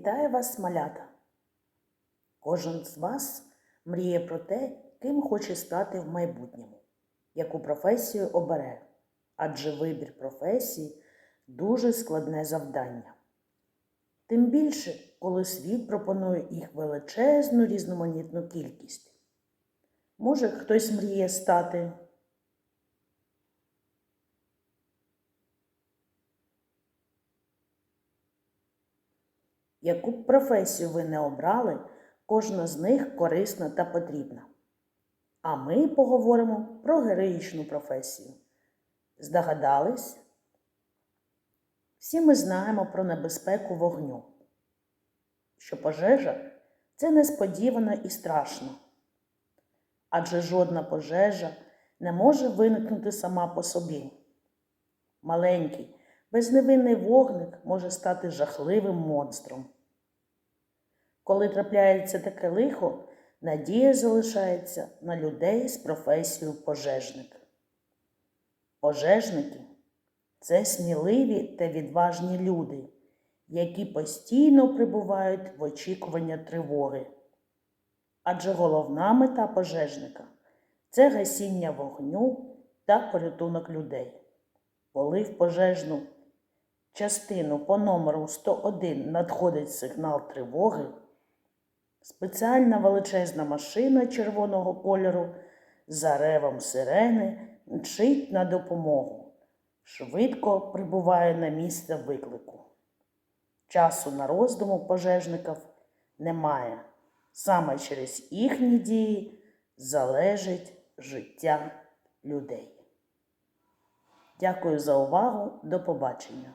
Вітаю вас, малята! Кожен з вас мріє про те, ким хоче стати в майбутньому, яку професію обере, адже вибір професії дуже складне завдання. Тим більше, коли світ пропонує їх величезну різноманітну кількість. Може, хтось мріє стати Яку б професію ви не обрали, кожна з них корисна та потрібна. А ми поговоримо про героїчну професію. Здогадались? Всі ми знаємо про небезпеку вогню, що пожежа це несподівано і страшно. Адже жодна пожежа не може виникнути сама по собі. Маленький, безневинний вогник може стати жахливим монстром. Коли трапляється таке лихо, надія залишається на людей з професією пожежник. Пожежники це сміливі та відважні люди, які постійно прибувають в очікування тривоги. Адже головна мета пожежника це гасіння вогню та порятунок людей. Коли в пожежну частину по номеру 101 надходить сигнал тривоги, спеціальна величезна машина червоного кольору за ревом сирени мчить на допомогу, швидко прибуває на місце виклику. Часу на роздуму пожежників немає. Саме через їхні дії залежить життя людей. Дякую за увагу. До побачення.